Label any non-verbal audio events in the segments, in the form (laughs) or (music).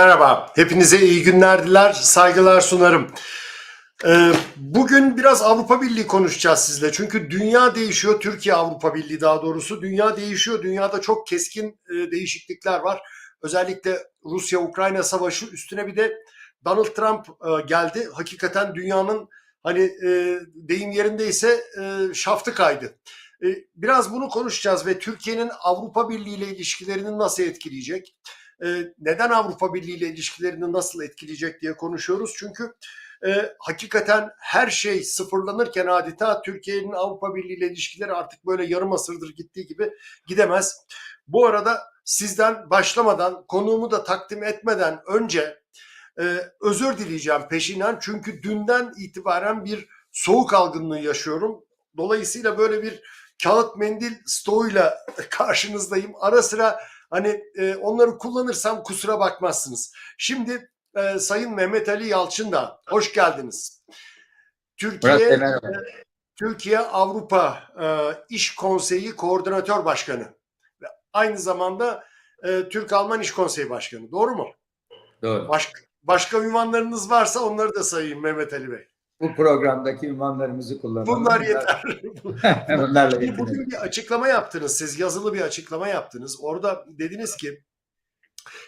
Merhaba, hepinize iyi günler diler, saygılar sunarım. Ee, bugün biraz Avrupa Birliği konuşacağız sizle. Çünkü dünya değişiyor, Türkiye Avrupa Birliği daha doğrusu. Dünya değişiyor, dünyada çok keskin e, değişiklikler var. Özellikle Rusya-Ukrayna savaşı üstüne bir de Donald Trump e, geldi. Hakikaten dünyanın hani e, deyim yerindeyse şaftı kaydı. Biraz bunu konuşacağız ve Türkiye'nin Avrupa Birliği ile ilişkilerini nasıl etkileyecek? E, neden Avrupa Birliği ile ilişkilerini nasıl etkileyecek diye konuşuyoruz. Çünkü e, hakikaten her şey sıfırlanırken adeta Türkiye'nin Avrupa Birliği ile ilişkileri artık böyle yarım asırdır gittiği gibi gidemez. Bu arada sizden başlamadan konuğumu da takdim etmeden önce e, özür dileyeceğim peşinen. Çünkü dünden itibaren bir soğuk algınlığı yaşıyorum. Dolayısıyla böyle bir kağıt mendil stoğuyla (laughs) karşınızdayım. Ara sıra Hani e, onları kullanırsam kusura bakmazsınız. Şimdi e, Sayın Mehmet Ali Yalçın da hoş geldiniz. Türkiye Murat e, Türkiye Avrupa e, İş Konseyi Koordinatör Başkanı ve aynı zamanda e, Türk Alman İş Konseyi Başkanı. Doğru mu? Doğru. Başka başka ünvanlarınız varsa onları da sayayım Mehmet Ali Bey. Bu programdaki ünvanlarımızı kullanalım. Bunlar yeter. (laughs) Bunlarla yetinelim. Bugün bir açıklama yaptınız siz yazılı bir açıklama yaptınız. Orada dediniz ki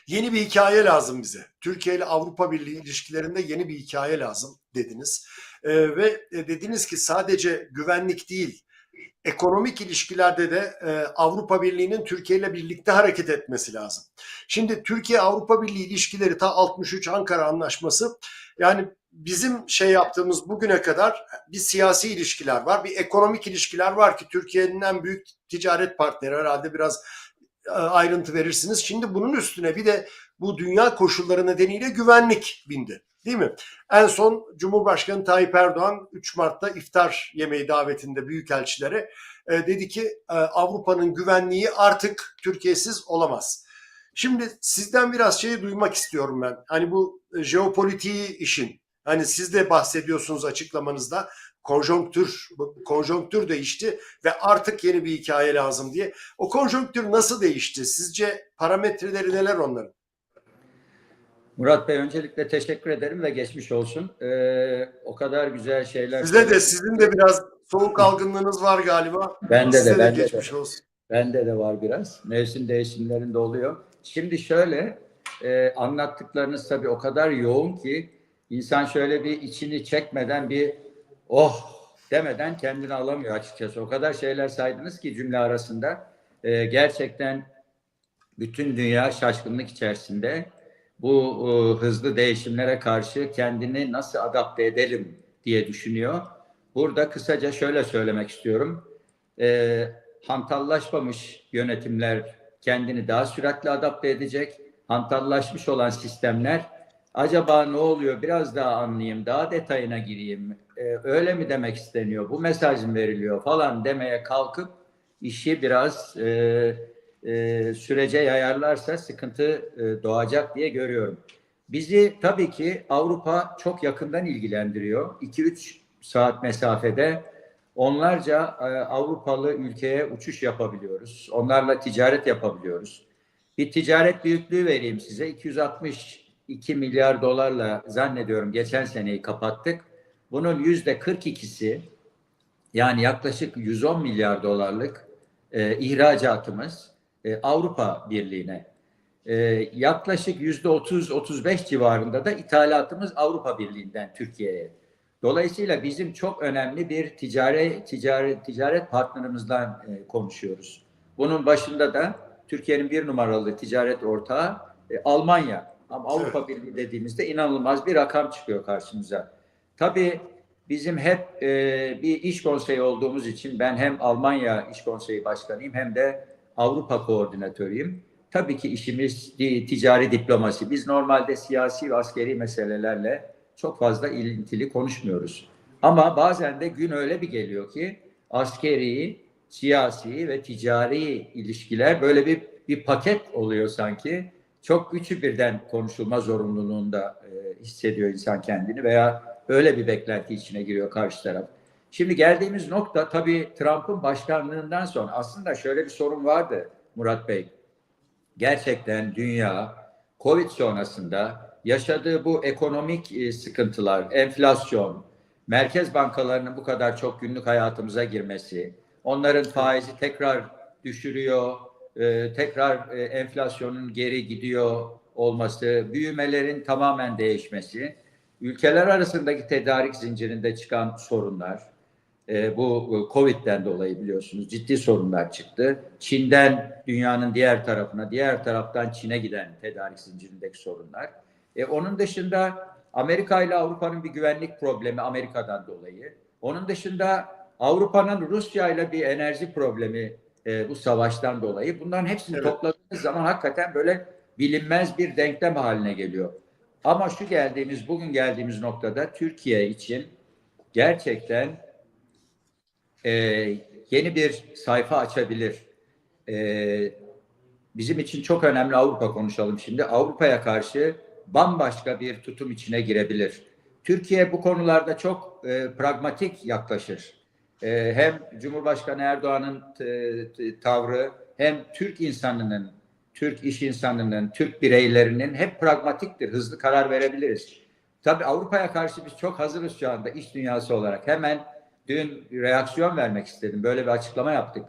yeni bir hikaye lazım bize. Türkiye ile Avrupa Birliği ilişkilerinde yeni bir hikaye lazım dediniz. Ee, ve e, dediniz ki sadece güvenlik değil ekonomik ilişkilerde de e, Avrupa Birliği'nin Türkiye ile birlikte hareket etmesi lazım. Şimdi Türkiye Avrupa Birliği ilişkileri ta 63 Ankara Anlaşması yani bizim şey yaptığımız bugüne kadar bir siyasi ilişkiler var, bir ekonomik ilişkiler var ki Türkiye'nin en büyük ticaret partneri herhalde biraz e, ayrıntı verirsiniz. Şimdi bunun üstüne bir de bu dünya koşulları nedeniyle güvenlik bindi. Değil mi? En son Cumhurbaşkanı Tayyip Erdoğan 3 Mart'ta iftar yemeği davetinde büyükelçilere e, dedi ki e, Avrupa'nın güvenliği artık Türkiye'siz olamaz. Şimdi sizden biraz şeyi duymak istiyorum ben. Hani bu e, jeopolitiği işin. Hani siz de bahsediyorsunuz açıklamanızda. Konjonktür, konjonktür değişti ve artık yeni bir hikaye lazım diye. O konjonktür nasıl değişti? Sizce parametreleri neler onların? Murat Bey öncelikle teşekkür ederim ve geçmiş olsun. Ee, o kadar güzel şeyler. Size de sizin de biraz soğuk algınlığınız var galiba. Bende Size de, bende de. geçmiş olsun. Bende de var biraz. Mevsim değişimlerinde oluyor. Şimdi şöyle e, anlattıklarınız tabii o kadar yoğun ki insan şöyle bir içini çekmeden bir oh demeden kendini alamıyor açıkçası. O kadar şeyler saydınız ki cümle arasında. E, gerçekten bütün dünya şaşkınlık içerisinde bu e, hızlı değişimlere karşı kendini nasıl adapte edelim diye düşünüyor. Burada kısaca şöyle söylemek istiyorum. E, hantallaşmamış yönetimler kendini daha süratli adapte edecek. Hantallaşmış olan sistemler acaba ne oluyor biraz daha anlayayım, daha detayına gireyim, e, öyle mi demek isteniyor, bu mesaj mı veriliyor falan demeye kalkıp işi biraz e, e, sürece yayarlarsa sıkıntı e, doğacak diye görüyorum. Bizi tabii ki Avrupa çok yakından ilgilendiriyor. 2-3 saat mesafede onlarca e, Avrupalı ülkeye uçuş yapabiliyoruz. Onlarla ticaret yapabiliyoruz. Bir ticaret büyüklüğü vereyim size. 262 milyar dolarla zannediyorum geçen seneyi kapattık. Bunun yüzde 42'si yani yaklaşık 110 milyar dolarlık e, ihracatımız e, Avrupa Birliği'ne. E, yaklaşık yüzde 30-35 civarında da ithalatımız Avrupa Birliği'nden Türkiye'ye. Dolayısıyla bizim çok önemli bir ticari ticaret ticaret partnerimizden e, konuşuyoruz. Bunun başında da Türkiye'nin bir numaralı ticaret ortağı e, Almanya. Ama Avrupa Birliği dediğimizde inanılmaz bir rakam çıkıyor karşımıza. Tabii bizim hep e, bir iş konseyi olduğumuz için ben hem Almanya İş Konseyi Başkanıyım hem de Avrupa Koordinatörüyüm. Tabii ki işimiz ticari diplomasi. Biz normalde siyasi ve askeri meselelerle çok fazla ilintili konuşmuyoruz. Ama bazen de gün öyle bir geliyor ki askeri, siyasi ve ticari ilişkiler böyle bir bir paket oluyor sanki. Çok üçü birden konuşulma zorunluluğunda e, hissediyor insan kendini veya öyle bir beklenti içine giriyor karşı taraf. Şimdi geldiğimiz nokta tabii Trump'ın başkanlığından sonra aslında şöyle bir sorun vardı Murat Bey. Gerçekten dünya Covid sonrasında yaşadığı bu ekonomik e, sıkıntılar, enflasyon, merkez bankalarının bu kadar çok günlük hayatımıza girmesi, onların faizi tekrar düşürüyor, e, tekrar e, enflasyonun geri gidiyor olması, büyümelerin tamamen değişmesi, ülkeler arasındaki tedarik zincirinde çıkan sorunlar, e, bu e, Covid'den dolayı biliyorsunuz ciddi sorunlar çıktı. Çin'den dünyanın diğer tarafına, diğer taraftan Çin'e giden tedarik zincirindeki sorunlar. E, onun dışında Amerika ile Avrupa'nın bir güvenlik problemi Amerika'dan dolayı. Onun dışında Avrupa'nın Rusya ile bir enerji problemi e, bu savaştan dolayı. Bunların hepsini Evet. topladığınız zaman hakikaten böyle bilinmez bir denklem haline geliyor. Ama şu geldiğimiz, bugün geldiğimiz noktada Türkiye için gerçekten e, yeni bir sayfa açabilir. E, bizim için çok önemli Avrupa konuşalım şimdi. Avrupa'ya karşı bambaşka bir tutum içine girebilir. Türkiye bu konularda çok e, pragmatik yaklaşır. E, hem Cumhurbaşkanı Erdoğan'ın t- tavrı hem Türk insanının, Türk iş insanının, Türk bireylerinin hep pragmatiktir. Hızlı karar verebiliriz. Tabii Avrupa'ya karşı biz çok hazırız şu anda iş dünyası olarak. Hemen dün reaksiyon vermek istedim. Böyle bir açıklama yaptık.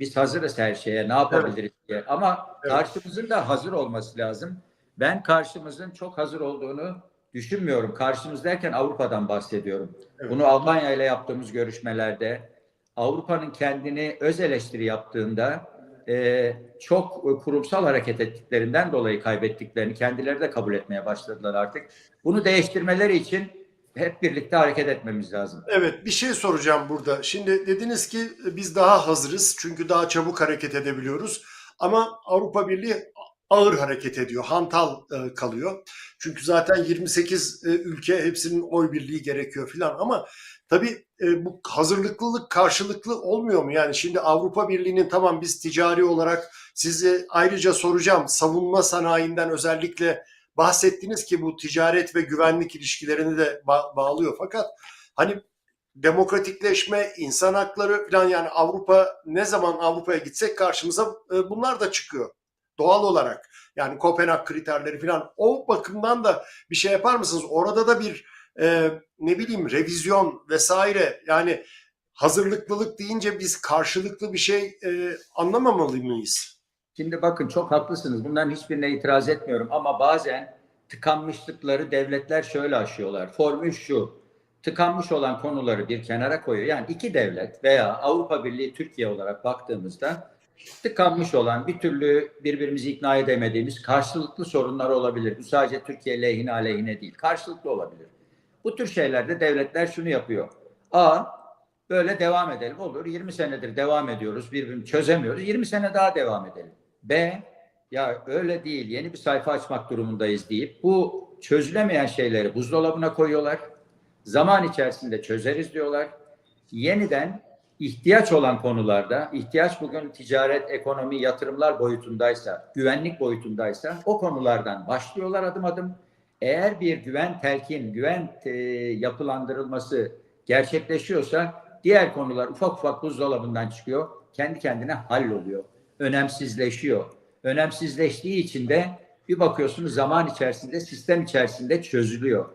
Biz hazırız her şeye. Ne yapabiliriz diye. Ama Evet. karşımızın da hazır olması lazım. Ben karşımızın çok hazır olduğunu düşünmüyorum. Karşımız derken Avrupa'dan bahsediyorum. Evet. Bunu Almanya ile yaptığımız görüşmelerde Avrupa'nın kendini öz eleştiri yaptığında e, çok kurumsal hareket ettiklerinden dolayı kaybettiklerini kendileri de kabul etmeye başladılar artık. Bunu değiştirmeleri için hep birlikte hareket etmemiz lazım. Evet bir şey soracağım burada. Şimdi dediniz ki biz daha hazırız çünkü daha çabuk hareket edebiliyoruz. Ama Avrupa Birliği ağır hareket ediyor, hantal e, kalıyor. Çünkü zaten 28 e, ülke hepsinin oy birliği gerekiyor filan. Ama tabii e, bu hazırlıklılık karşılıklı olmuyor mu? Yani şimdi Avrupa Birliği'nin tamam biz ticari olarak sizi ayrıca soracağım. Savunma sanayinden özellikle bahsettiniz ki bu ticaret ve güvenlik ilişkilerini de ba- bağlıyor. Fakat hani demokratikleşme, insan hakları falan yani Avrupa ne zaman Avrupa'ya gitsek karşımıza e, bunlar da çıkıyor. Doğal olarak. Yani Kopenhag kriterleri falan o bakımdan da bir şey yapar mısınız? Orada da bir e, ne bileyim revizyon vesaire yani hazırlıklılık deyince biz karşılıklı bir şey e, anlamamalı mıyız? Şimdi bakın çok haklısınız. Bunların hiçbirine itiraz etmiyorum ama bazen tıkanmışlıkları devletler şöyle aşıyorlar. Formül şu. Tıkanmış olan konuları bir kenara koyuyor. Yani iki devlet veya Avrupa Birliği Türkiye olarak baktığımızda tıkanmış olan bir türlü birbirimizi ikna edemediğimiz karşılıklı sorunlar olabilir. Bu sadece Türkiye lehine aleyhine değil. Karşılıklı olabilir. Bu tür şeylerde devletler şunu yapıyor. A böyle devam edelim. Olur 20 senedir devam ediyoruz. Birbirini çözemiyoruz. 20 sene daha devam edelim. B ya öyle değil yeni bir sayfa açmak durumundayız deyip bu çözülemeyen şeyleri buzdolabına koyuyorlar. Zaman içerisinde çözeriz diyorlar. Yeniden ihtiyaç olan konularda, ihtiyaç bugün ticaret, ekonomi, yatırımlar boyutundaysa, güvenlik boyutundaysa o konulardan başlıyorlar adım adım. Eğer bir güven telkin, güven e, yapılandırılması gerçekleşiyorsa diğer konular ufak ufak buzdolabından çıkıyor. Kendi kendine halloluyor. Önemsizleşiyor. Önemsizleştiği için de bir bakıyorsunuz zaman içerisinde, sistem içerisinde çözülüyor.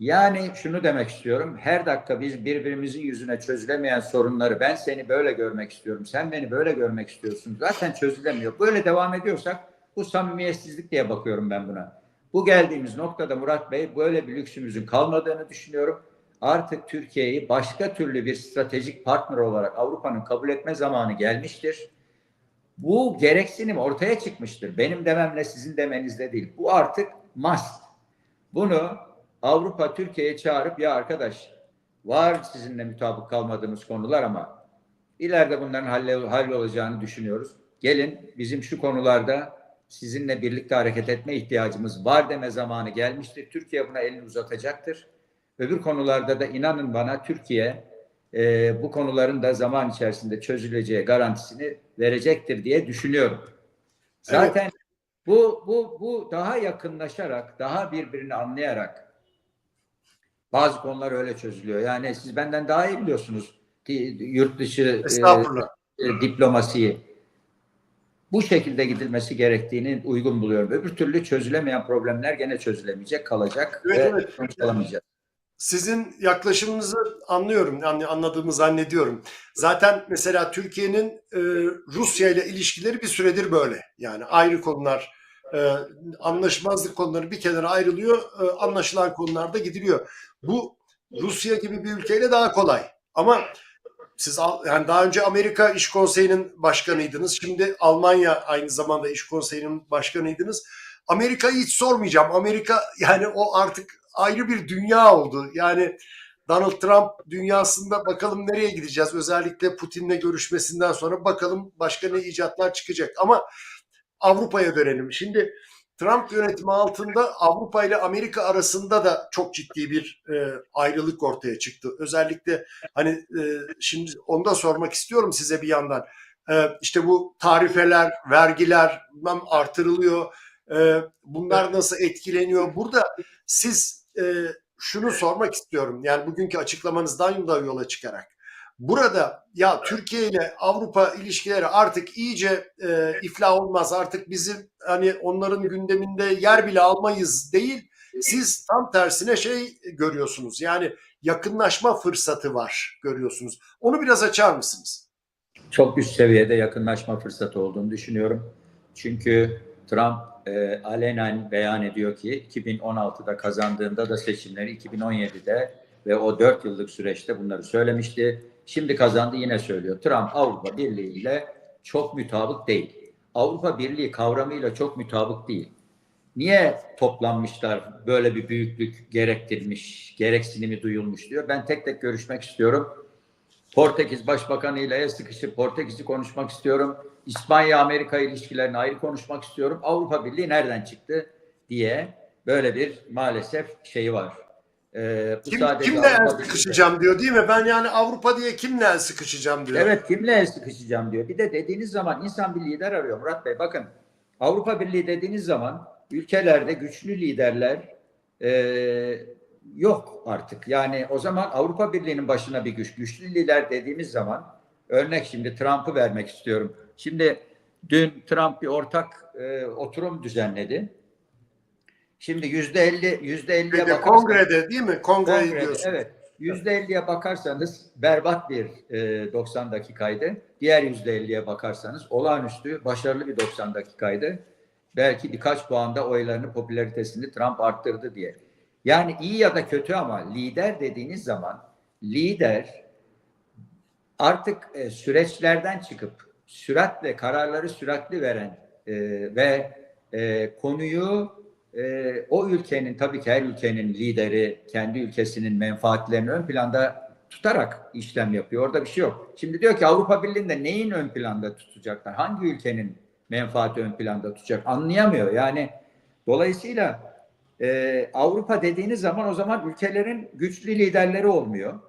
Yani şunu demek istiyorum. Her dakika biz birbirimizin yüzüne çözülemeyen sorunları ben seni böyle görmek istiyorum. Sen beni böyle görmek istiyorsun. Zaten çözülemiyor. Böyle devam ediyorsak bu samimiyetsizlik diye bakıyorum ben buna. Bu geldiğimiz noktada Murat Bey böyle bir lüksümüzün kalmadığını düşünüyorum. Artık Türkiye'yi başka türlü bir stratejik partner olarak Avrupa'nın kabul etme zamanı gelmiştir. Bu gereksinim ortaya çıkmıştır. Benim dememle sizin demenizle değil. Bu artık must. Bunu Avrupa Türkiye'ye çağırıp ya arkadaş var sizinle mutabık kalmadığımız konular ama ileride bunların halle, hallolacağını düşünüyoruz. Gelin bizim şu konularda sizinle birlikte hareket etme ihtiyacımız var deme zamanı gelmiştir. Türkiye buna elini uzatacaktır. Öbür konularda da inanın bana Türkiye e, bu konuların da zaman içerisinde çözüleceği garantisini verecektir diye düşünüyorum. Zaten bu bu bu daha yakınlaşarak, daha birbirini anlayarak bazı konular öyle çözülüyor. Yani siz benden daha iyi biliyorsunuz ki yurt dışı e, e, diplomasiyi. bu şekilde gidilmesi gerektiğini uygun buluyorum. Öbür türlü çözülemeyen problemler gene çözülemeyecek, kalacak Evet, ve evet. Sizin yaklaşımınızı anlıyorum, yani anladığımı zannediyorum. Zaten mesela Türkiye'nin e, Rusya ile ilişkileri bir süredir böyle. Yani ayrı konular, e, anlaşmazlık konuları bir kenara ayrılıyor, e, anlaşılan konularda gidiliyor. Bu Rusya gibi bir ülkeyle daha kolay. Ama siz yani daha önce Amerika İş Konseyi'nin başkanıydınız. Şimdi Almanya aynı zamanda İş Konseyi'nin başkanıydınız. Amerika'yı hiç sormayacağım. Amerika yani o artık ayrı bir dünya oldu. Yani Donald Trump dünyasında bakalım nereye gideceğiz. Özellikle Putin'le görüşmesinden sonra bakalım başka ne icatlar çıkacak. Ama Avrupa'ya dönelim. Şimdi Trump yönetimi altında Avrupa ile Amerika arasında da çok ciddi bir e, ayrılık ortaya çıktı. Özellikle hani e, şimdi onu da sormak istiyorum size bir yandan. E, işte bu tarifeler, vergiler artırılıyor. E, bunlar nasıl etkileniyor? Burada siz e, şunu sormak istiyorum. Yani bugünkü açıklamanızdan da yola çıkarak. Burada ya Türkiye ile Avrupa ilişkileri artık iyice e, iflah olmaz. Artık bizim hani onların gündeminde yer bile almayız değil. Siz tam tersine şey görüyorsunuz. Yani yakınlaşma fırsatı var görüyorsunuz. Onu biraz açar mısınız? Çok üst seviyede yakınlaşma fırsatı olduğunu düşünüyorum. Çünkü Trump e, alenen beyan ediyor ki 2016'da kazandığında da seçimleri 2017'de ve o 4 yıllık süreçte bunları söylemişti. Şimdi kazandı yine söylüyor. Trump Avrupa Birliği ile çok mutabık değil. Avrupa Birliği kavramıyla çok mutabık değil. Niye toplanmışlar böyle bir büyüklük gerektirmiş, gereksinimi duyulmuş diyor. Ben tek tek görüşmek istiyorum. Portekiz Başbakanı ile sıkışıp Portekiz'i konuşmak istiyorum. İspanya-Amerika ilişkilerini ayrı konuşmak istiyorum. Avrupa Birliği nereden çıktı diye böyle bir maalesef şeyi var. Ee, bu Kim, sadece kimle el sıkışacağım diyor değil mi? Ben yani Avrupa diye kimle el sıkışacağım diyor. Evet kimle el sıkışacağım diyor. Bir de dediğiniz zaman insan bir lider arıyor Murat Bey. Bakın Avrupa Birliği dediğiniz zaman ülkelerde güçlü liderler e, yok artık. Yani o zaman Avrupa Birliği'nin başına bir güç. Güçlü lider dediğimiz zaman örnek şimdi Trump'ı vermek istiyorum. Şimdi dün Trump bir ortak e, oturum düzenledi. Şimdi yüzde elli yüzde elliye bakarsanız kongrede değil mi? Kongreyi Kongrede, diyorsunuz. evet. %50'ye bakarsanız berbat bir e, 90 dakikaydı. Diğer %50'ye bakarsanız olağanüstü başarılı bir 90 dakikaydı. Belki birkaç puanda oylarını, popülaritesini Trump arttırdı diye. Yani iyi ya da kötü ama lider dediğiniz zaman lider artık e, süreçlerden çıkıp süratle kararları süratli veren e, ve e, konuyu e, o ülkenin tabii ki her ülkenin lideri kendi ülkesinin menfaatlerini ön planda tutarak işlem yapıyor. Orada bir şey yok. Şimdi diyor ki Avrupa Birliği'nde neyin ön planda tutacaklar? Hangi ülkenin menfaati ön planda tutacak? Anlayamıyor. Yani dolayısıyla e, Avrupa dediğiniz zaman o zaman ülkelerin güçlü liderleri olmuyor.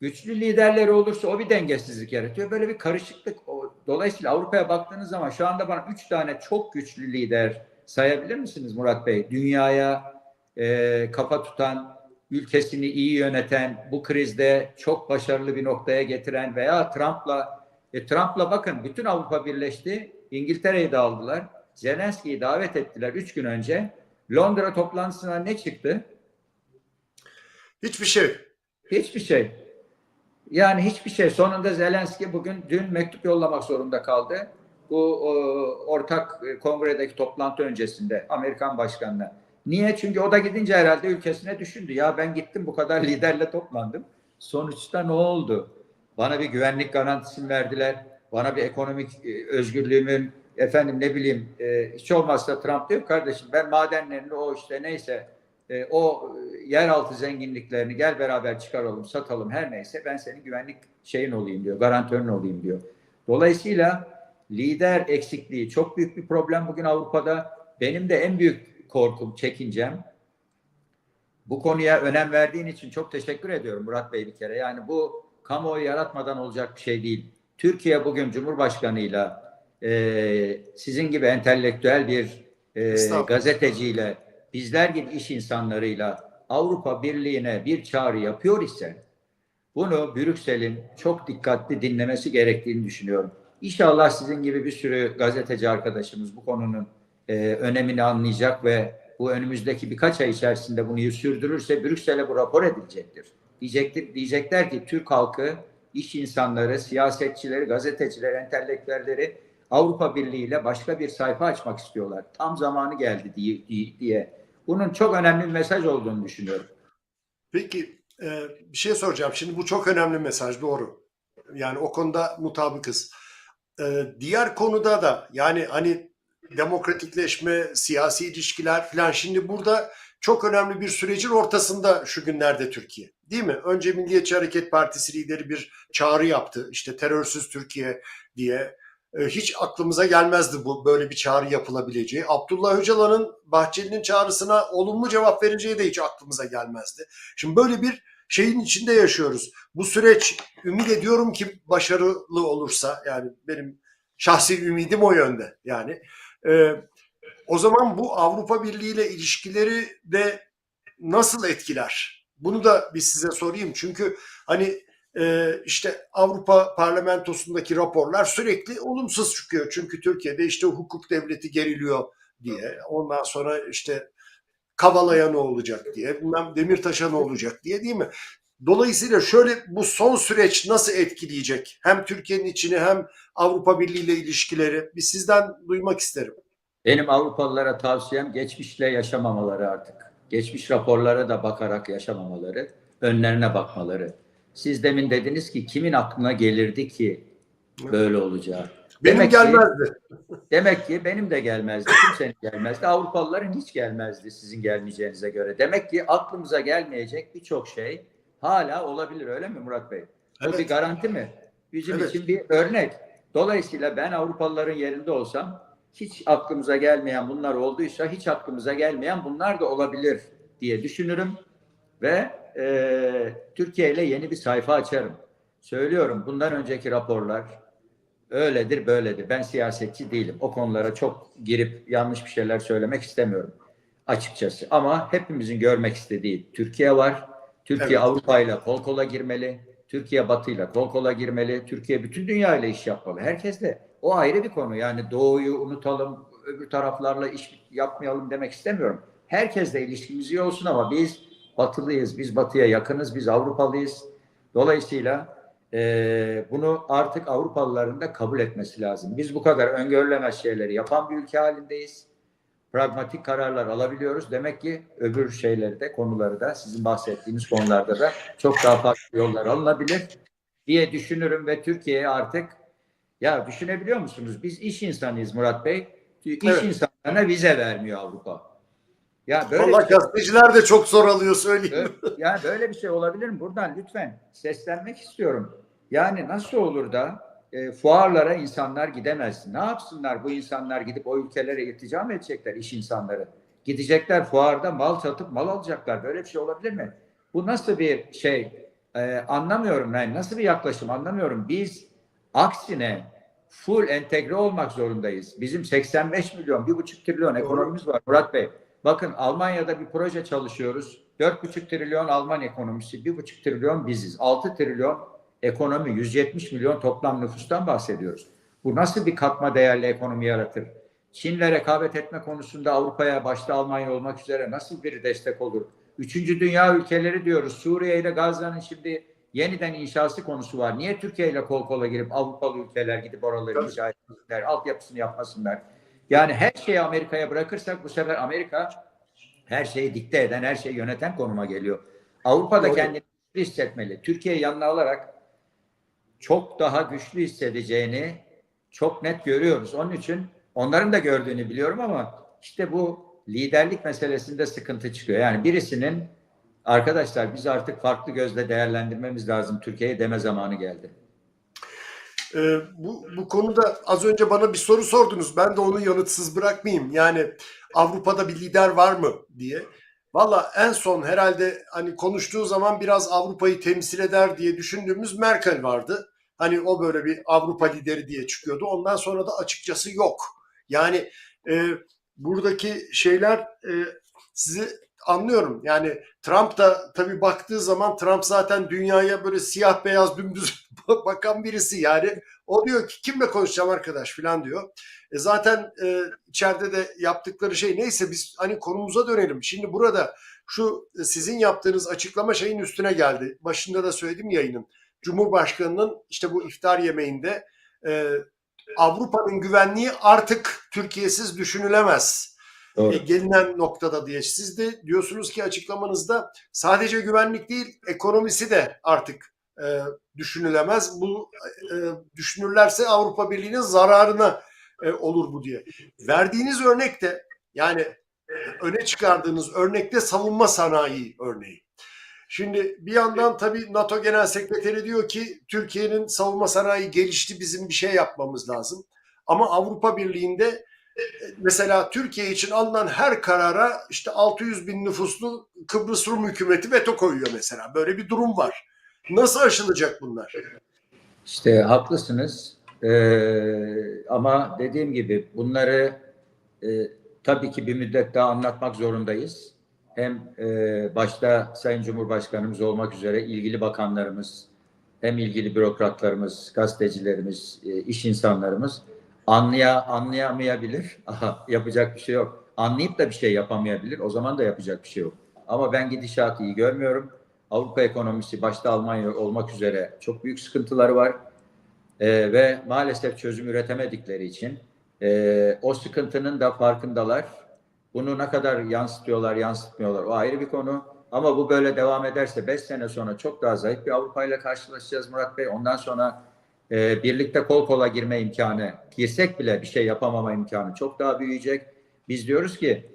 Güçlü liderleri olursa o bir dengesizlik yaratıyor. Böyle bir karışıklık. Dolayısıyla Avrupa'ya baktığınız zaman şu anda bana üç tane çok güçlü lider sayabilir misiniz Murat Bey? Dünyaya e, kafa tutan, ülkesini iyi yöneten, bu krizde çok başarılı bir noktaya getiren veya Trump'la e, Trump'la bakın bütün Avrupa birleşti. İngiltere'yi de aldılar. Zelenski'yi davet ettiler üç gün önce. Londra toplantısına ne çıktı? Hiçbir şey. Hiçbir şey. Yani hiçbir şey. Sonunda Zelenski bugün dün mektup yollamak zorunda kaldı. Bu o, ortak e, kongredeki toplantı öncesinde Amerikan başkanına. Niye? Çünkü o da gidince herhalde ülkesine düşündü. Ya ben gittim bu kadar (laughs) liderle toplandım. Sonuçta ne oldu? Bana bir güvenlik garantisini verdiler. Bana bir ekonomik e, özgürlüğümün efendim ne bileyim e, hiç olmazsa Trump diyor kardeşim ben madenlerini o işte neyse e, o e, yeraltı zenginliklerini gel beraber çıkaralım, satalım her neyse ben senin güvenlik şeyin olayım diyor, garantörün olayım diyor. Dolayısıyla lider eksikliği çok büyük bir problem bugün Avrupa'da. Benim de en büyük korkum, çekincem bu konuya önem verdiğin için çok teşekkür ediyorum Murat Bey bir kere. Yani bu kamuoyu yaratmadan olacak bir şey değil. Türkiye bugün Cumhurbaşkanı'yla e, sizin gibi entelektüel bir e, gazeteciyle bizler gibi iş insanlarıyla Avrupa Birliği'ne bir çağrı yapıyor ise bunu Brüksel'in çok dikkatli dinlemesi gerektiğini düşünüyorum. İnşallah sizin gibi bir sürü gazeteci arkadaşımız bu konunun e, önemini anlayacak ve bu önümüzdeki birkaç ay içerisinde bunu sürdürürse Brüksel'e bu rapor edilecektir. Diyecektir, diyecekler ki Türk halkı, iş insanları, siyasetçileri, gazeteciler, entelektüelleri Avrupa Birliği ile başka bir sayfa açmak istiyorlar. Tam zamanı geldi diye. diye. Bunun çok önemli bir mesaj olduğunu düşünüyorum. Peki e, bir şey soracağım. Şimdi bu çok önemli mesaj doğru. Yani o konuda mutabıkız. E, diğer konuda da yani hani demokratikleşme, siyasi ilişkiler falan şimdi burada çok önemli bir sürecin ortasında şu günlerde Türkiye. Değil mi? Önce Milliyetçi Hareket Partisi lideri bir çağrı yaptı. İşte terörsüz Türkiye diye. E, hiç aklımıza gelmezdi bu böyle bir çağrı yapılabileceği. Abdullah Öcalan'ın Bahçeli'nin çağrısına olumlu cevap vereceği de hiç aklımıza gelmezdi. Şimdi böyle bir şeyin içinde yaşıyoruz. Bu süreç ümit ediyorum ki başarılı olursa yani benim şahsi ümidim o yönde yani. Ee, o zaman bu Avrupa Birliği ile ilişkileri de nasıl etkiler? Bunu da bir size sorayım. Çünkü hani e, işte Avrupa Parlamentosu'ndaki raporlar sürekli olumsuz çıkıyor. Çünkü Türkiye'de işte hukuk devleti geriliyor diye. Ondan sonra işte Kavala'ya ne olacak diye, bilmem Demirtaş'a ne olacak diye değil mi? Dolayısıyla şöyle bu son süreç nasıl etkileyecek? Hem Türkiye'nin içini hem Avrupa Birliği ile ilişkileri bir sizden duymak isterim. Benim Avrupalılara tavsiyem geçmişle yaşamamaları artık. Geçmiş raporlara da bakarak yaşamamaları, önlerine bakmaları. Siz demin dediniz ki kimin aklına gelirdi ki böyle olacağı. Benim Demek ki- gelmezdi. Demek ki benim de gelmezdi, kimsenin gelmezdi. Avrupalıların hiç gelmezdi sizin gelmeyeceğinize göre. Demek ki aklımıza gelmeyecek birçok şey hala olabilir öyle mi Murat Bey? Bu Evet. bir garanti mi? Bizim Evet. için bir örnek. Dolayısıyla ben Avrupalıların yerinde olsam hiç aklımıza gelmeyen bunlar olduysa hiç aklımıza gelmeyen bunlar da olabilir diye düşünürüm ve e, Türkiye ile yeni bir sayfa açarım. Söylüyorum bundan önceki raporlar öyledir böyledir. Ben siyasetçi değilim. O konulara çok girip yanlış bir şeyler söylemek istemiyorum açıkçası. Ama hepimizin görmek istediği Türkiye var. Türkiye Evet. Avrupa ile kol kola girmeli. Türkiye Batı ile kol kola girmeli. Türkiye bütün dünya ile iş yapmalı. Herkes de. O ayrı bir konu. Yani doğuyu unutalım, öbür taraflarla iş yapmayalım demek istemiyorum. Herkesle ilişkimiz iyi olsun ama biz batılıyız, biz batıya yakınız, biz Avrupalıyız. Dolayısıyla eee, bunu artık Avrupalıların da kabul etmesi lazım. Biz bu kadar öngörülemez şeyleri yapan bir ülke halindeyiz. Pragmatik kararlar alabiliyoruz. Demek ki öbür şeyleri de konuları da sizin bahsettiğiniz konularda da çok daha farklı yollar alınabilir diye düşünürüm ve Türkiye'ye artık ya düşünebiliyor musunuz? Biz iş insanıyız Murat Bey. İş Evet. insanlarına vize vermiyor Avrupa. Ya böyle Vallahi bir şey- gazeteciler de çok zor alıyor söyleyeyim. Böyle- yani böyle bir şey olabilir mi? Buradan lütfen seslenmek istiyorum. Yani nasıl olur da e, fuarlara insanlar gidemez? Ne yapsınlar bu insanlar gidip o ülkelere irtica mı edecekler iş insanları? Gidecekler fuarda mal satıp mal alacaklar. Böyle bir şey olabilir mi? Bu nasıl bir şey? E, anlamıyorum ben. Nasıl bir yaklaşım anlamıyorum. Biz aksine full entegre olmak zorundayız. Bizim 85 milyon, 1,5 trilyon ekonomimiz var Murat Bey. Bakın Almanya'da bir proje çalışıyoruz. 4,5 trilyon Alman ekonomisi, 1,5 trilyon biziz. 6 trilyon ekonomi, 170 milyon toplam nüfustan bahsediyoruz. Bu nasıl bir katma değerli ekonomi yaratır? Çin'le rekabet etme konusunda Avrupa'ya başta Almanya olmak üzere nasıl bir destek olur? Üçüncü dünya ülkeleri diyoruz. Suriye ile Gazze'nin şimdi yeniden inşası konusu var. Niye Türkiye ile kol kola girip Avrupalı ülkeler gidip oraları inşa etsinler, altyapısını yapmasınlar? Yani her şeyi Amerika'ya bırakırsak bu sefer Amerika her şeyi dikte eden, her şeyi yöneten konuma geliyor. Avrupa da kendini güçlü hissetmeli. Türkiye yanına alarak çok daha güçlü hissedeceğini çok net görüyoruz. Onun için onların da gördüğünü biliyorum ama işte bu liderlik meselesinde sıkıntı çıkıyor. Yani birisinin arkadaşlar biz artık farklı gözle değerlendirmemiz lazım. Türkiye'ye deme zamanı geldi. Ee, bu, bu konuda az önce bana bir soru sordunuz. Ben de onu yanıtsız bırakmayayım. Yani Avrupa'da bir lider var mı diye. Valla en son herhalde hani konuştuğu zaman biraz Avrupa'yı temsil eder diye düşündüğümüz Merkel vardı. Hani o böyle bir Avrupa lideri diye çıkıyordu. Ondan sonra da açıkçası yok. Yani e, buradaki şeyler e, sizi anlıyorum. Yani Trump da tabii baktığı zaman Trump zaten dünyaya böyle siyah beyaz dümdüz (laughs) bakan birisi. Yani o diyor ki kimle konuşacağım arkadaş falan diyor. E zaten e, içeride de yaptıkları şey neyse biz hani konumuza dönelim. Şimdi burada şu e, sizin yaptığınız açıklama şeyin üstüne geldi. Başında da söyledim yayının. Cumhurbaşkanının işte bu iftar yemeğinde e, Avrupa'nın güvenliği artık Türkiye'siz düşünülemez Doğru. e, gelinen noktada diye. Siz de diyorsunuz ki açıklamanızda sadece güvenlik değil ekonomisi de artık e, düşünülemez. Bu e, düşünürlerse Avrupa Birliği'nin zararına e, olur bu diye. Verdiğiniz örnek de yani öne çıkardığınız örnekte savunma sanayi örneği. Şimdi bir yandan tabii NATO Genel Sekreteri diyor ki Türkiye'nin savunma sanayi gelişti bizim bir şey yapmamız lazım. Ama Avrupa Birliği'nde mesela Türkiye için alınan her karara işte 600 bin nüfuslu Kıbrıs Rum hükümeti veto koyuyor mesela. Böyle bir durum var. Nasıl aşılacak bunlar? İşte haklısınız. Ee, ama dediğim gibi bunları e, tabii ki bir müddet daha anlatmak zorundayız. Hem e, başta Sayın Cumhurbaşkanımız olmak üzere ilgili bakanlarımız, hem ilgili bürokratlarımız, gazetecilerimiz, e, iş insanlarımız anlaya anlayamayabilir. Yapacak bir şey yok. Anlayıp da bir şey yapamayabilir. O zaman da yapacak bir şey yok. Ama ben gidişatı iyi görmüyorum. Avrupa ekonomisi başta Almanya olmak üzere çok büyük sıkıntıları var. Ee, ve maalesef çözüm üretemedikleri için e, o sıkıntının da farkındalar. Bunu ne kadar yansıtıyorlar, yansıtmıyorlar o ayrı bir konu. Ama bu böyle devam ederse 5 sene sonra çok daha zayıf bir Avrupa ile karşılaşacağız Murat Bey. Ondan sonra e, birlikte kol kola girme imkanı, girsek bile bir şey yapamama imkanı çok daha büyüyecek. Biz diyoruz ki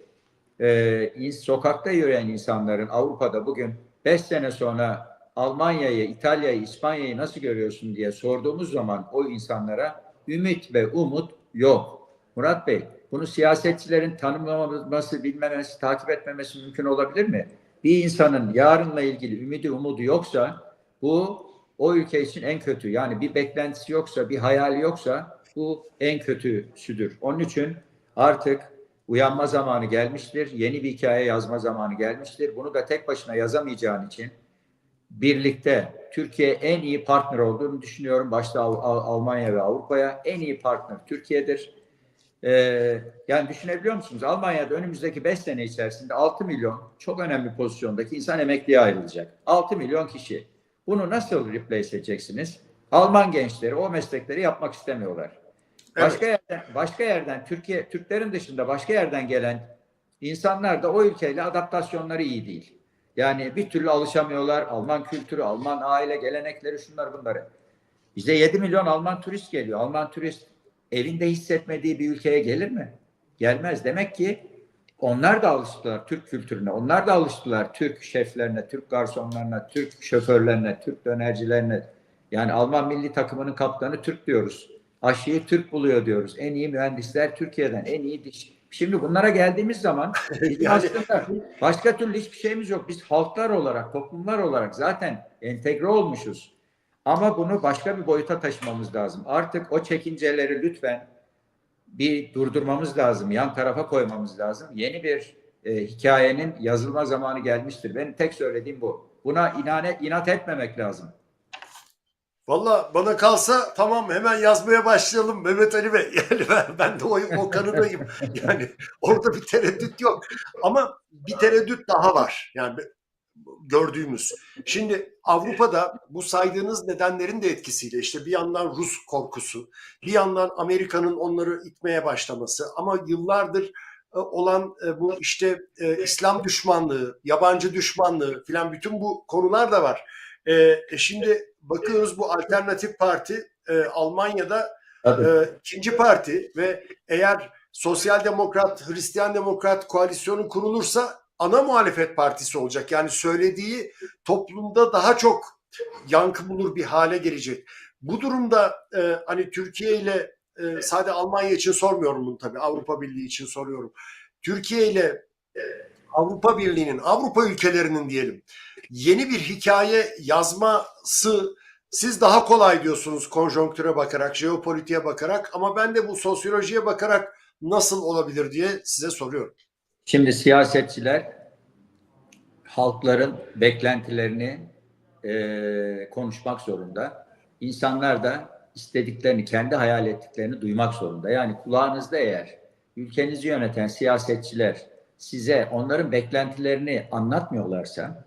e, sokakta yürüyen insanların Avrupa'da bugün 5 sene sonra Almanya'yı, İtalya'yı, İspanya'yı nasıl görüyorsun diye sorduğumuz zaman o insanlara ümit ve umut yok. Murat Bey, bunu siyasetçilerin tanımlamaması, bilmemesi, takip etmemesi mümkün olabilir mi? Bir insanın yarınla ilgili ümidi, umudu yoksa bu o ülke için en kötü. Yani bir beklentisi yoksa, bir hayali yoksa bu en kötüsüdür. Onun için artık uyanma zamanı gelmiştir. Yeni bir hikaye yazma zamanı gelmiştir. Bunu da tek başına yazamayacağın için birlikte Türkiye en iyi partner olduğunu düşünüyorum. Başta Al- Al- Almanya ve Avrupa'ya en iyi partner Türkiye'dir. Ee, yani düşünebiliyor musunuz? Almanya'da önümüzdeki 5 sene içerisinde 6 milyon çok önemli pozisyondaki insan emekliye ayrılacak. 6 milyon kişi. Bunu nasıl replace edeceksiniz? Alman gençleri o meslekleri yapmak istemiyorlar. Başka yerden, başka yerden Türkiye Türklerin dışında başka yerden gelen insanlar da o ülkeyle adaptasyonları iyi değil. Yani bir türlü alışamıyorlar. Alman kültürü, Alman aile gelenekleri şunlar bunları. Bize 7 milyon Alman turist geliyor. Alman turist evinde hissetmediği bir ülkeye gelir mi? Gelmez. Demek ki onlar da alıştılar Türk kültürüne. Onlar da alıştılar Türk şeflerine, Türk garsonlarına, Türk şoförlerine, Türk dönercilerine. Yani Alman milli takımının kaptanı Türk diyoruz. Aşıyı Türk buluyor diyoruz. En iyi mühendisler Türkiye'den, en iyi diş. Şimdi bunlara geldiğimiz zaman (laughs) Yani- başka türlü hiçbir şeyimiz yok. Biz halklar olarak, toplumlar olarak zaten entegre olmuşuz. Ama bunu başka bir boyuta taşımamız lazım. Artık o çekinceleri lütfen bir durdurmamız lazım. Yan tarafa koymamız lazım. Yeni bir e, hikayenin yazılma zamanı gelmiştir. Benim tek söylediğim bu. Buna inanet, inat etmemek lazım. Valla bana kalsa tamam hemen yazmaya başlayalım Mehmet Ali Bey. (laughs) Yani ben, ben de o, o kanıdayım. (laughs) Yani orada bir tereddüt yok. Ama bir tereddüt daha var. Yani gördüğümüz. Şimdi Avrupa'da bu saydığınız nedenlerin de etkisiyle işte bir yandan Rus korkusu, bir yandan Amerika'nın onları itmeye başlaması ama yıllardır e, olan e, bu işte e, İslam düşmanlığı, yabancı düşmanlığı filan bütün bu konular da var. Şimdi bakıyoruz bu alternatif parti Almanya'da Tabii. ikinci parti ve eğer sosyal demokrat, Hristiyan demokrat koalisyonu kurulursa ana muhalefet partisi olacak. Yani söylediği toplumda daha çok yankı bulur bir hale gelecek. Bu durumda e, hani Türkiye ile e, sadece Almanya için sormuyorum bunu tabii Avrupa Birliği için soruyorum. Türkiye ile e, Avrupa Birliği'nin, Avrupa ülkelerinin diyelim yeni bir hikaye yazması siz daha kolay diyorsunuz konjonktüre bakarak, jeopolitiğe bakarak ama ben de bu sosyolojiye bakarak nasıl olabilir diye size soruyorum. Şimdi siyasetçiler halkların beklentilerini e, konuşmak zorunda. İnsanlar da istediklerini, kendi hayal ettiklerini duymak zorunda. Yani kulağınızda eğer ülkenizi yöneten siyasetçiler size onların beklentilerini anlatmıyorlarsa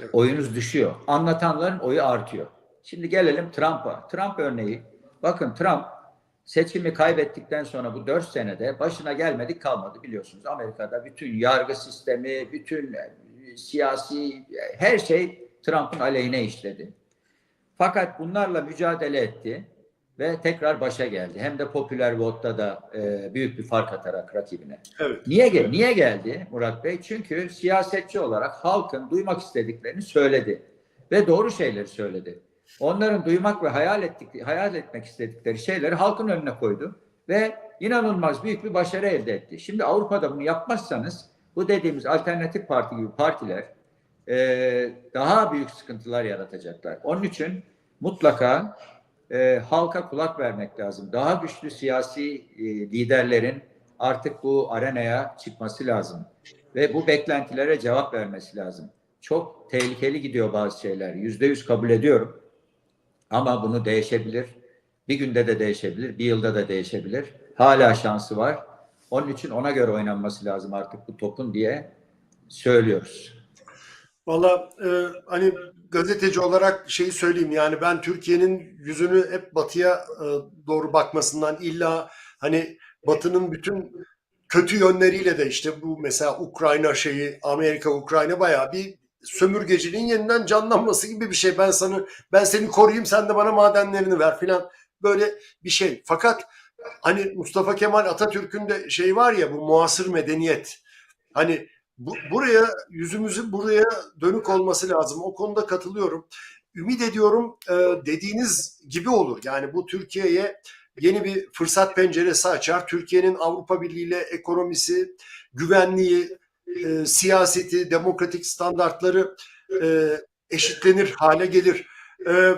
Evet. oyunuz düşüyor. Anlatanların oyu artıyor. Şimdi gelelim Trump'a. Trump örneği. Bakın Trump seçimi kaybettikten sonra bu dört senede başına gelmedik kalmadı biliyorsunuz. Amerika'da bütün yargı sistemi, bütün e, siyasi e, her şey Trump'ın aleyhine işledi. Fakat bunlarla mücadele etti ve tekrar başa geldi. Hem de popüler votta da e, büyük bir fark atarak rakibine. Evet. Niye gel niye geldi Murat Bey? Çünkü siyasetçi olarak halkın duymak istediklerini söyledi ve doğru şeyleri söyledi. Onların duymak ve hayal ettik hayal etmek istedikleri şeyleri halkın önüne koydu ve inanılmaz büyük bir başarı elde etti. Şimdi Avrupa'da bunu yapmazsanız bu dediğimiz alternatif parti gibi partiler e, daha büyük sıkıntılar yaratacaklar. Onun için mutlaka e, halka kulak vermek lazım. Daha güçlü siyasi e, liderlerin artık bu arenaya çıkması lazım. Ve bu beklentilere cevap vermesi lazım. Çok tehlikeli gidiyor bazı şeyler. Yüzde yüz kabul ediyorum. Ama bunu değişebilir. Bir günde de değişebilir, bir yılda da değişebilir. Hala şansı var. Onun için ona göre oynanması lazım artık bu topun diye söylüyoruz. Valla e, hani gazeteci olarak şeyi söyleyeyim yani ben Türkiye'nin yüzünü hep batıya e, doğru bakmasından illa hani batının bütün kötü yönleriyle de işte bu mesela Ukrayna şeyi Amerika Ukrayna bayağı bir sömürgeciliğin yeniden canlanması gibi bir şey. Ben sana ben seni koruyayım sen de bana madenlerini ver filan böyle bir şey. Fakat hani Mustafa Kemal Atatürk'ün de şey var ya bu muasır medeniyet. Hani bu, buraya yüzümüzün buraya dönük olması lazım. O konuda katılıyorum. Ümit ediyorum e, dediğiniz gibi olur. Yani bu Türkiye'ye yeni bir fırsat penceresi açar. Türkiye'nin Avrupa Birliği ile ekonomisi, güvenliği, e, siyaseti, demokratik standartları e, eşitlenir hale gelir. E,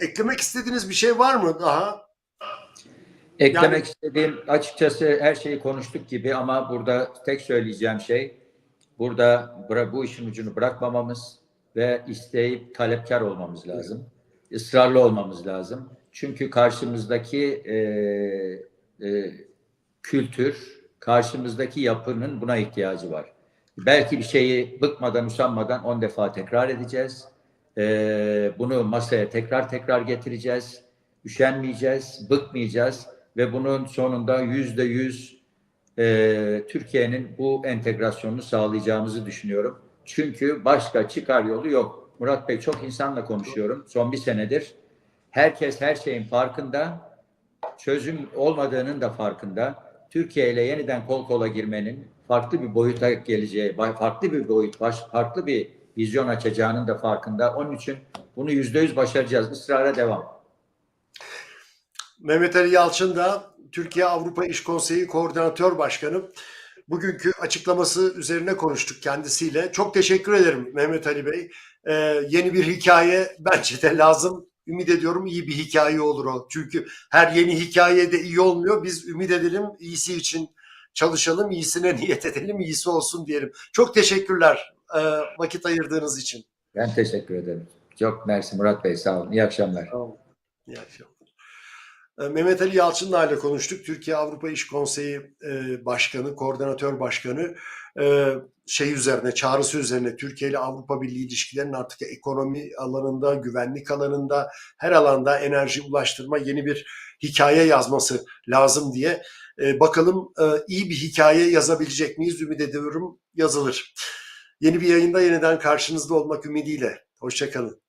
eklemek istediğiniz bir şey var mı daha? Eklemek Yani- istediğim açıkçası her şeyi konuştuk gibi ama burada tek söyleyeceğim şey burada bu işin ucunu bırakmamamız ve isteyip talepkar olmamız lazım. Israrlı olmamız lazım. Çünkü karşımızdaki e, e, kültür, karşımızdaki yapının buna ihtiyacı var. Belki bir şeyi bıkmadan, usanmadan on defa tekrar edeceğiz. E, bunu masaya tekrar tekrar getireceğiz. Üşenmeyeceğiz, bıkmayacağız ve bunun sonunda yüzde yüz e, Türkiye'nin bu entegrasyonunu sağlayacağımızı düşünüyorum. Çünkü başka çıkar yolu yok. Murat Bey çok insanla konuşuyorum son bir senedir. Herkes her şeyin farkında. Çözüm olmadığının da farkında. Türkiye ile yeniden kol kola girmenin farklı bir boyuta geleceği, farklı bir boyut, farklı bir vizyon açacağının da farkında. Onun için bunu yüzde yüz başaracağız. Israra devam. Mehmet Ali Yalçın da Türkiye Avrupa İş Konseyi Koordinatör Başkanı. Bugünkü açıklaması üzerine konuştuk kendisiyle. Çok teşekkür ederim Mehmet Ali Bey. Ee, yeni bir hikaye bence de lazım. Ümit ediyorum iyi bir hikaye olur o. Çünkü her yeni hikaye de iyi olmuyor. Biz ümit edelim, iyisi için çalışalım, iyisine (laughs) niyet edelim, iyisi olsun diyelim. Çok teşekkürler e, vakit ayırdığınız için. Ben teşekkür ederim. Çok mersi Murat Bey sağ olun. İyi akşamlar. Tamam. İyi akşamlar. Ee, Mehmet Ali Yalçın'la ile konuştuk. Türkiye Avrupa İş Konseyi e, Başkanı, Koordinatör Başkanı e, şey üzerine, çağrısı üzerine Türkiye ile Avrupa Birliği ilişkilerinin artık ekonomi alanında, güvenlik alanında, her alanda enerji ulaştırma yeni bir hikaye yazması lazım diye. E, bakalım e, iyi bir hikaye yazabilecek miyiz? Ümit ediyorum yazılır. Yeni bir yayında yeniden karşınızda olmak ümidiyle. Hoşçakalın.